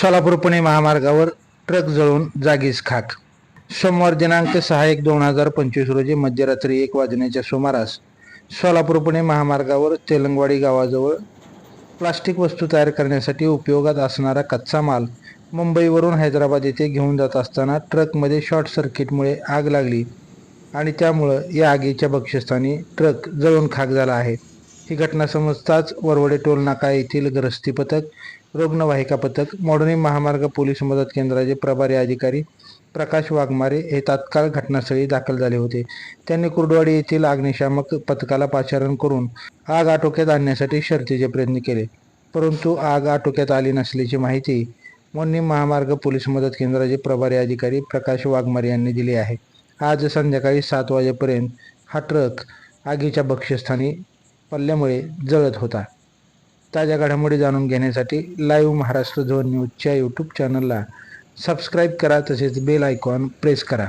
सोलापूर पुणे महामार्गावर ट्रक जळून जागीच खाक. सोमवार दिनांक सहा एक दोन हजार पंचवीस रोजी मध्यरात्री एक वाजण्याच्या सुमारास सोलापूर पुणे महामार्गावर तेलंगवाडी गावाजवळ प्लास्टिक वस्तू तयार करण्यासाठी उपयोगात असणारा कच्चा माल मुंबईवरून हैदराबाद येथे घेऊन जात असताना ट्रकमध्ये शॉर्ट सर्किटमुळे आग लागली आणि त्यामुळं या आगीच्या बक्षस्थानी ट्रक जळून खाक झाला आहे. ही घटना समजताच वरवडे टोल नाका येथील ग्रस्ती पथक रुग्णवाहिका पथक मोडणी महामार्ग पोलीस मदत केंद्राचे प्रभारी अधिकारी प्रकाश वाघमारे हे तात्काळ घटनास्थळी दाखल झाले होते. त्यांनी कुर्डवाडी येथील अग्निशामक पथकाला पाचारण करून आग आटोक्यात आणण्यासाठी शर्तीचे प्रयत्न केले. परंतु आग आटोक्यात आली नसल्याची माहिती मोडणी महामार्ग पोलीस मदत केंद्राचे प्रभारी अधिकारी प्रकाश वाघमारे यांनी दिली आहे. आज संध्याकाळी सात वाजेपर्यंत हा ट्रक आगीच्या बक्षस्थानी पडल्यामुळे जळत होता. ताज्या घडामोडी जाणून घेण्यासाठी लाईव्ह महाराष्ट्र झोन न्यूजच्या यूट्यूब चॅनलला सबस्क्राईब करा तसेच बेल आयकॉन प्रेस करा.